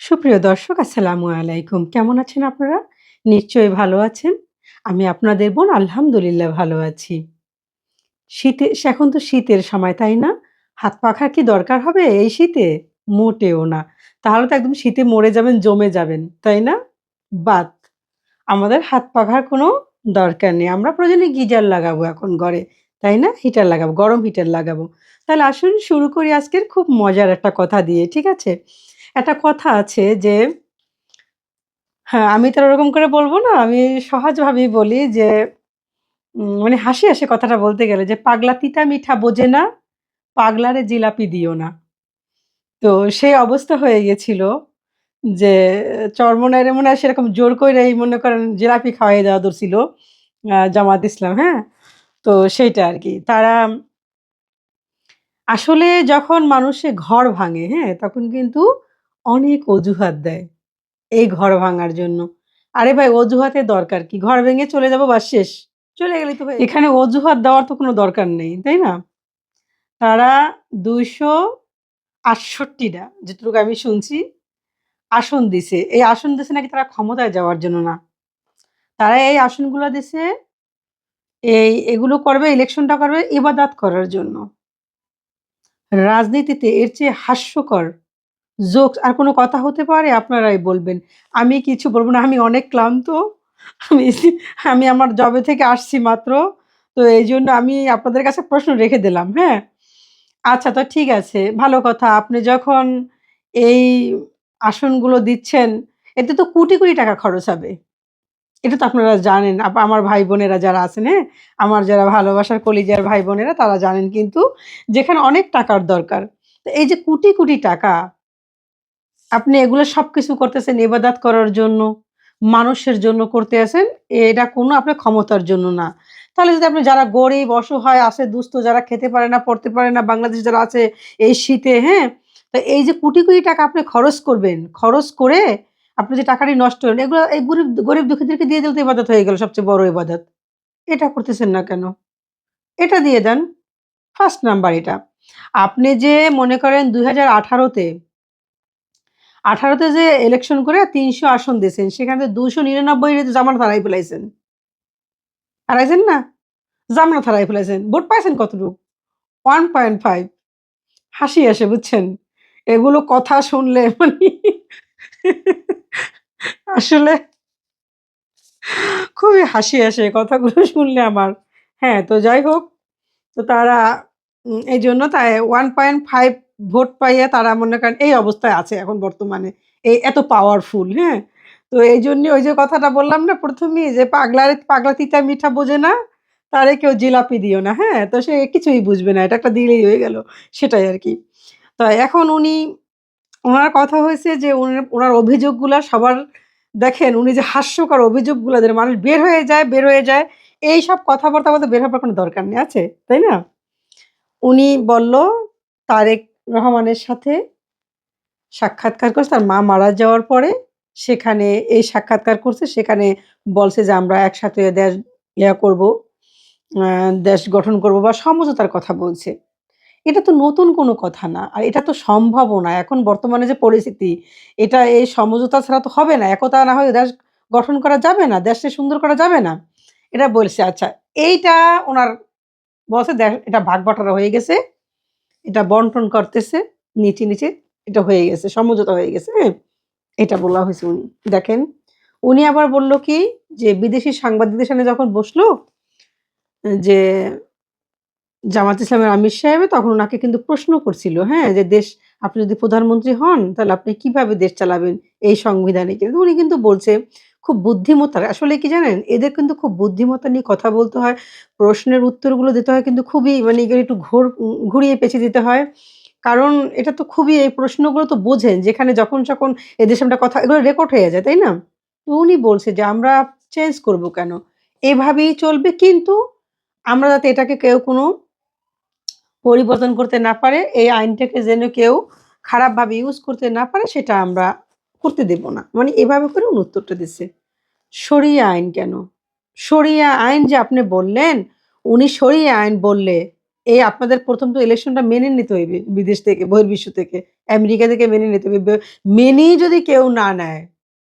সুপ্রিয় দর্শক আসসালামু আলাইকুম। কেমন আছেন আপনারা? নিশ্চয়ই ভালো আছেন। আমি আপনাদের বোন আলহামদুলিল্লাহ ভালো আছি। শীতে এখন তো শীতের সময়, তাই না? হাত পাখার কি দরকার হবে এই শীতে? মোটেও না। তাহলে তো একদম শীতে মরে যাবেন, জমে যাবেন, তাই না? বাদ। আমাদের হাত পাখার কোনো দরকার নেই। আমরা প্রয়োজনে গিজার লাগাবো এখন ঘরে, তাই না? হিটার লাগাবো, গরম হিটার লাগাবো। তাহলে আসুন শুরু করি আজকের খুব মজার একটা কথা দিয়ে, ঠিক আছে? একটা কথা আছে যে হ্যাঁ, আমি তো ওরকম করে বলব না। আমি সহজভাবেই বলি যে মানে হাসি হাসি কথাটা বলতে গেলে যে, "পাগলা তিতা মিঠা বোঝে না, পাগলারে জিলাপি দিও না।" তো সেই অবস্থা হয়ে গেছিল যে চরমোনাইরে মনে হয় সেরকম জোর কইরাই মনে করেন জিলাপি খাওয়াই দেওয়া ধরছিল জামাত ইসলাম, হ্যাঁ? তো সেইটা আর কি তারা আসলে যখন মানুষে ঘর ভাঙে, হ্যাঁ? তখন কিন্তু অনেক অজুহাত দেয় এই ঘর ভাঙার জন্য। আরে ভাই অজুহাতের দরকার কি? ঘর ভেঙে চলে যাব বা শেষ। চলে গেলেই তো এখানে অজুহাত দেওয়ার তো কোনো দরকার নেই, তাই না? তারা দুইশো আটষট্টিটা যেটুকু আমি শুনছি আসন দিছে। এই আসন দিছে নাকি তারা ক্ষমতায় যাওয়ার জন্য না। তারা এই আসনগুলো দিছে এই এগুলো করবে, ইলেকশনটা করবে ইবাদত করার জন্য। রাজনীতিতে এর চেয়ে হাস্যকর জোকস আর কোনো কথা হতে পারে? আপনারাই বলবেন। আমি কিছু বলব না। আমি অনেক ক্লান্ত। আমি আমি আমার জবে থেকে আসছি মাত্র। তো এই জন্য আমি আপনাদের কাছে প্রশ্ন রেখে দিলাম, হ্যাঁ? আচ্ছা তো ঠিক আছে। ভালো কথা। আপনি যখন এই আসনগুলো দিচ্ছেন, এতে তো কোটি, কোটি টাকা খরচ হবে। এটা তো আপনারা জানেন। আমার ভাই-বোনেরা যারা আছেন, হ্যাঁ? আমার যারা ভালোবাসার কলিজার ভাই-বোনেরা তারা জানেন কিন্তু যেখানে অনেক টাকার দরকার। তো এই যে কোটি, কোটি টাকা আপনি এগুলো সবকিছু করতেছেন এবাদাত করার জন্য, মানুষের জন্য করতে আছেন। এটা কোনো আপনার ক্ষমতার জন্য না। তাহলে যদি আপনি যারা গরিব, অসহায় আছে, দুস্থ যারা খেতে পারে না, পড়তে পারে না, বাংলাদেশ যারা আছে এই শীতে, হ্যাঁ? তো এই যে কোটি, কোটি টাকা আপনি খরচ করবেন, খরচ করে আপনি যে টাকাটি নষ্ট হলেন, এগুলো এই গরিব গরিব দুঃখীদেরকে দিয়ে দিলে তো ইবাদত হয়ে গেল সবচেয়ে বড় ইবাদত। এটা করতেছেন না কেন? এটা দিয়ে দেন। ফার্স্ট নাম্বার এটা। আপনি যে মনে করেন ২০১৮ হাজার ১৮ তে যে ইলেকশন করে ৩০০ আসন দিয়েছেন, সেখানে ২৯৯ রে তো জামানত হারায় ফেলাইছেন। হারাইছেন না? জামানত হারায় ফেলাইছেন। ভোট পাইছেন কতটুকু ওয়ান পয়েন্ট ফাইভ হাসি আসে বুঝছেন? এগুলো কথা শুনলে মানে আসলে খুবই হাসি আসে কথাগুলো শুনলে আমার। হ্যাঁ, তো যাই হোক, তো তারা এই জন্য তাই 1.5 ভোট পাইয়া তারা মনে করেন এই অবস্থায় আছে এখন বর্তমানে। এই এত পাওয়ারফুল, হ্যাঁ? তো এইজন্যে ওই যে কথাটা বললাম না ১ম এই যে পাগলার পাগলা তিতা মিঠা বোঝে না, তারে কেউ জিলাপি দিও না, হ্যাঁ? তো সে কিছুই বুঝবে না। এটা একটা দিলেই হয়ে গেল। সেটাই আর কি তো এখন উনি ওনার কথা হয়েছে যে ওনার অভিযোগগুলা সবার দেখেন উনি যে হাস্যকর অভিযোগগুলা দেন মানুষ বের হয়ে যায়, বের হয়ে যায়। এই সব কথাবার্তা বলতে বের হবার কোনো দরকার নেই, আছে? তাই না? উনি বলল তারেক রহমানের সাথে সাক্ষাৎকার করছে তার মা মারা যাওয়ার পরে সেখানে এই সাক্ষাৎকার করছে। সেখানে বলছে যে আমরা একসাথে দেশ ইয়া করব, দেশ গঠন করব বা সমঝোতার কথা বলছে। এটা তো নতুন কোনো কথা না। আর এটা তো সম্ভবও না। এখন বর্তমানে যে পরিস্থিতি, এটা এই সমঝোতা ছাড়া তো হবে না। একতা না হলে দেশ গঠন করা যাবে না। দেশকে সুন্দর করা যাবে না। এটা বলছে। আচ্ছা এইটা ওনার বলছে এটা ভাগ-বাটোয়ারা হয়ে গেছে। এটা বন্টন করতেছে। নিচে, নিচে এটা হয়ে গেছে। সমঝোতা হয়ে গেছে, হ্যাঁ? এটা বলা হয়েছে উনি। দেখেন, উনি আবার বলল কি যে বিদেশি সাংবাদিকদের সামনে যখন বসল যে জামাত ইসলামের আমির সাহেব তখন উনাকে কিন্তু প্রশ্ন করছিল, হ্যাঁ? যে দেশ আপনি যদি প্রধানমন্ত্রী হন তাহলে আপনি কীভাবে দেশ চালাবেন এই সংবিধানে? কিন্তু উনি কিন্তু বলছে খুব বুদ্ধিমত্তার আসলে কি জানেন? এদের কিন্তু খুব বুদ্ধিমত্তা নিয়ে কথা বলতে হয়। প্রশ্নের উত্তরগুলো দিতে হয় কিন্তু খুবই মানে একটু ঘোর ঘুরিয়ে পেঁচিয়ে দিতে হয়। কারণ এটা তো খুবই এই প্রশ্নগুলো তো বোঝেন যেখানে যখন যখন এদের সামনে কথা এগুলো রেকর্ড হয়ে যায়, তাই না? তো উনি বলছে যে আমরা চেঞ্জ করব কেন? এভাবেই চলবে কিন্তু আমরা যাতে এটাকে কেউ কোনো পরিবর্তন করতে না পারে, এই আইনটাকে যেন কেউ খারাপভাবে ইউজ করতে না পারে সেটা আমরা করতে দেব না। মানে এভাবে করে উনি উত্তরটা দিচ্ছে সরিয়া আইন কেন? সরিয়া আইন যে আপনি বললেন, উনি সরিয়া আইন বললে এই আপনাদের প্রথম তো ইলেকশনটা মেনে নিতে হইবে বিদেশ থেকে বহির্বিশ্ব থেকে আমেরিকা থেকে মেনে নিতে হবে মেনেই যদি কেউ না নেয়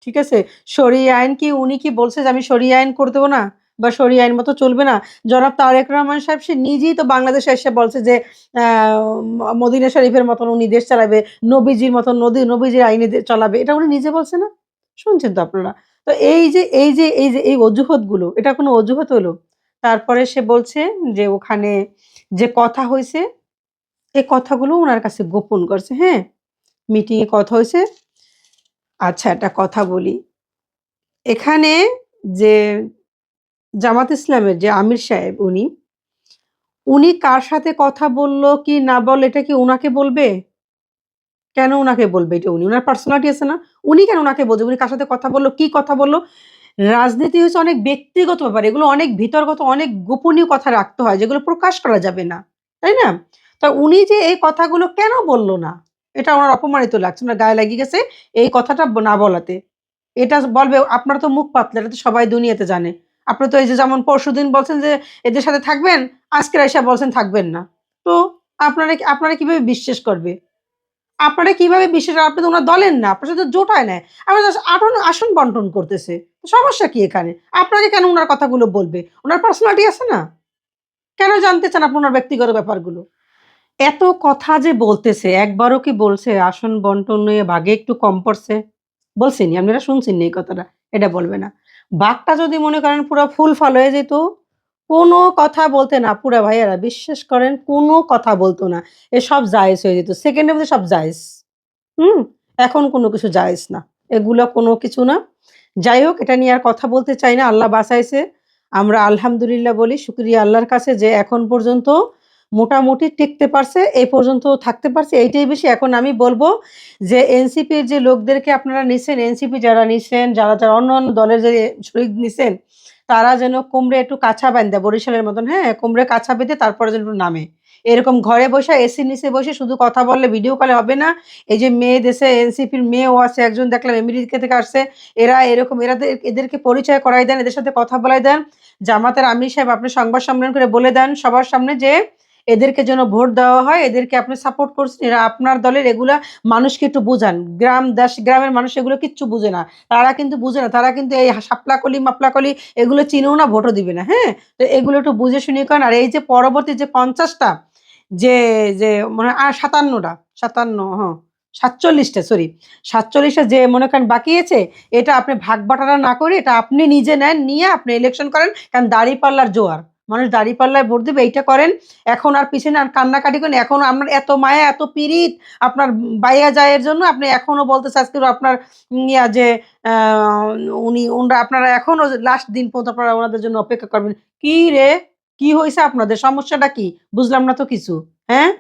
ঠিক আছে সরিয়ে আইন কি উনি কি বলছে যে আমি সরিয়ে আইন করে দেবো না বা সরিয়ে আইন মতো চলবে না। জনাব তারেক রহমান সাহেব, সে নিজেই তো বাংলাদেশে এসে বলছে যে মদিনা শরীফের মতন উনি দেশ চালাবে, নবীজির মতন নদী, নবীজির আইনে চালাবে। এটা উনি নিজে বলছে না? শুনছেন তো আপনারা? তো এই যে এই যে এই যে, এই অজুহাতগুলো এটা কোনো অজুহাত হলো? তারপরে সে বলছে যে, ওখানে যে কথা হয়েছে এই কথাগুলো ওনার কাছে গোপন করছে হ্যাঁ? মিটিং এ কথা হয়েছে। আচ্ছা একটা কথা বলি। এখানে যে জামাত ইসলামের যে আমির সাহেব উনি উনি কার সাথে কথা বলল কি না বল এটা কি উনাকে বলবে? কেন উনাকে বলবে এটা উনি? উনার পার্সোনালিটি আছে না? উনি কেন উনাকে বলবে? উনি কার সাথে কথা বলল, কি কথা বলল? রাজনীতি হচ্ছে অনেক ব্যক্তিগত ব্যাপার, এগুলো অনেক ভিতরগত, অনেক গোপনীয় কথা রাখতে হয়, যেগুলো প্রকাশ করা যাবে না, তাই না? তা উনি যে এই কথাগুলো কেন বলল না? এটা ওনার অপমানিত লাগছে ওনার গায়ে লাগিয়ে গেছে এই কথাটা না বলাতে। এটা বলবে, আপনার তো মুখ পাতলা এটা তো সবাই দুনিয়াতে জানে। আপনি তো এই যে যেমন পরশুদিন বলছেন যে এদের সাথে থাকবেন, আজকের এসে বলছেন থাকবেন না। তো আপনারা আপনারা কীভাবে বিশ্বাস করবে? আপনারা কীভাবে বিশ্বাস আপনি তো ওনার দলের না, আপনার সাথে জোটায় নেয়। আমরা আসন আসন বন্টন করতেছে। সমস্যা কি এখানে? আপনাকে কেন ওনার কথাগুলো বলবে? ওনার পার্সোনালিটি আছে না? কেন জানতে চান আপনি ওনার ব্যক্তিগত ব্যাপারগুলো? এত কথা যে বলতেছে, একবারও কি বলছে? আসন বন্টন নিয়ে ভাগে একটু কম পড়ছে? বলছেনি আপনারা শুনছেন না এই কথাটা। এটা বলবে না। বাঘটা যদি মনে করেন পুরো ফুল ফল হয়ে যেত, কোনো কথা বলতে না। পুরা ভাইয়ারা বিশ্বাস করেন, কোনো কথা বলতো না। এ সব জায়েজ হয়ে যেত। সেকেন্ডের মধ্যে সব জায়েজ। হুম? এখন কোনো কিছু জায়েজ না। এগুলো কোনো কিছু না। যাই হোক, এটা নিয়ে আর কথা বলতে চাই না। আল্লাহ বাসাইছে আমরা আলহামদুলিল্লাহ বলি, শুক্রিয়া আল্লাহর কাছে যে এখন পর্যন্ত মোটামুটি টিকতে পারছে, এই পর্যন্ত থাকতে পারছে। এইটাই বেশি এখন আমি বলব যে এনসিপির যে লোকদেরকে আপনারা নিছেন, এনসিপি যারা নিছেন, যারা যারা অন্য অন্য দলের যে শরিক নিছেন, তারা যেন কোমরে একটু কাছা বান্ধে বরিশালের মতন হ্যাঁ কোমরে কাছা বেঁধে তারপরে যেন একটু নামে। এরকম ঘরে বসে, এসি নিচে বসে শুধু কথা বললে ভিডিও কলে হবে না। এই যে মেয়ে দেশে, এনসিপির মেয়েও আছে, একজন দেখলাম আমেরিকা থেকে আসছে, এরা এরকম, এরা এদেরকে পরিচয় করাই দেন, এদের সাথে কথা বলাই দেন। জামাতের আমির সাহেব আপনি সংবাদ সম্মেলন করে বলে দেন সবার সামনে যে এদেরকে যেন ভোট দেওয়া হয়, এদেরকে আপনি সাপোর্ট করছেন। এরা আপনার দলের এগুলা মানুষকে একটু বুঝান। গ্রাম, দেশ, গ্রামের মানুষ এগুলো কিচ্ছু বুঝে না। তারা কিন্তু বুঝে না। তারা কিন্তু এই সাপলাকলি মাপলাকলি এগুলো চিনেও না, ভোটও দিবে না হ্যাঁ? তো এগুলো একটু বুঝে শুনে করেন। আর এই যে পরবর্তী যে পঞ্চাশটা, যে যে মনে আর সাতান্নটা, সাতান্ন হ্যাঁ সাতচল্লিশটা সরি সাতচল্লিশটা যে মনে করেন বাকি আছে, এটা আপনি ভাগ বাটারা না করে, এটা আপনি নিজে নেন, নিয়ে আপনি ইলেকশন করেন, কারণ দাড়ি পাল্লার জোয়ার। মানুষ দাড়ি পাল্লায় ভোট দেবে, এইটা করেন। এখন আর পিছনে আর কান্নাকাটি করেন। এখন আপনার এত মায়া, এত পিরিত আপনার বাইয়া যায় এর জন্য আপনি এখনও বলতে চাচ্ছেন আপনার ইয়া যে উনি ওনারা আপনারা এখনও লাস্ট দিন পর্যন্ত আপনারা ওনাদের জন্য অপেক্ষা করবেন। কি রে? কি হয়েছে আপনাদের? সমস্যাটা কি? বুঝলাম না তো কিছু হ্যাঁ?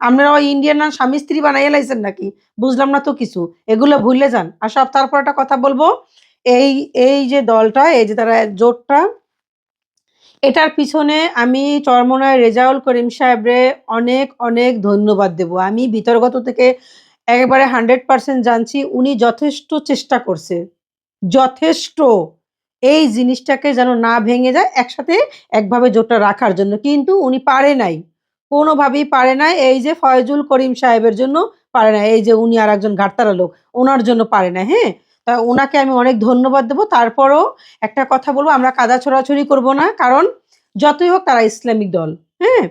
আপনারা ওই ইন্ডিয়ান স্বামী স্ত্রী বানাইয়া লাইছেন নাকি? বুঝলাম না তো কিছু। এগুলো ভুলে যান। আর সব তারপর একটা কথা বলব। এই এই যে দলটা, এই যে তারা জোটটা এটার পিছনে আমি চরমনায় রেজাউল করিম সাহেবরে অনেক অনেক ধন্যবাদ দেব। আমি বিতর্গত থেকে একেবারে হান্ড্রেড পার্সেন্ট জানছি উনি যথেষ্ট চেষ্টা করছে। যথেষ্ট। এই জিনিসটাকে যেন না ভেঙে যায়, একসাথে একভাবে জোটটা রাখার জন্য। কিন্তু উনি পারে নাই। কোনোভাবেই পারে নাই। এই যে ফয়জুল করিম সাহেবের জন্য পারে না এই যে উনি আর একজন ঘাটতারা লোক, ওনার জন্য পারে না হ্যাঁ? ওনাকে আমি অনেক ধন্যবাদ দেবো। তারপরও একটা কথা বলব, আমরা কাদা ছড়াছড়ি করব না, কারণ যতই হোক তারা ইসলামিক দল হ্যাঁ?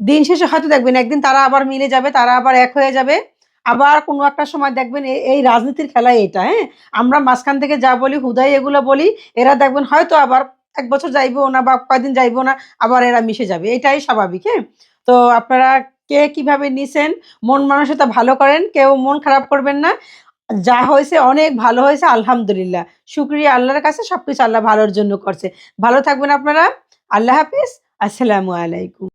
দিন শেষে হয়তো দেখবেন একদিন তারা আবার মিলে যাবে, তারা আবার এক হয়ে যাবে। আবার কোনো একটা সময় দেখবেন এই রাজনীতির খেলাই এটা হ্যাঁ? আমরা মাঝখান থেকে যা বলি, হুদাই এগুলো বলি, এরা দেখবেন হয়তো আবার এক বছর যাইবো না বা কয়দিন যাইবো না, আবার এরা মিশে যাবে, এটাই স্বাভাবিক হ্যাঁ? তো আপনারা কে কীভাবে নিছেন, মন মানসিকতা ভালো করেন, কেউ মন খারাপ করবেন না। যা হয়েছে অনেক ভালো হয়েছে, আলহামদুলিল্লাহ। শুক্রিয়া আল্লাহর কাছে, সবকিছু আল্লাহ ভালোর জন্য করছে। ভালো থাকবেন আপনারা। আল্লাহ হাফিজ। আসসালামু আলাইকুম।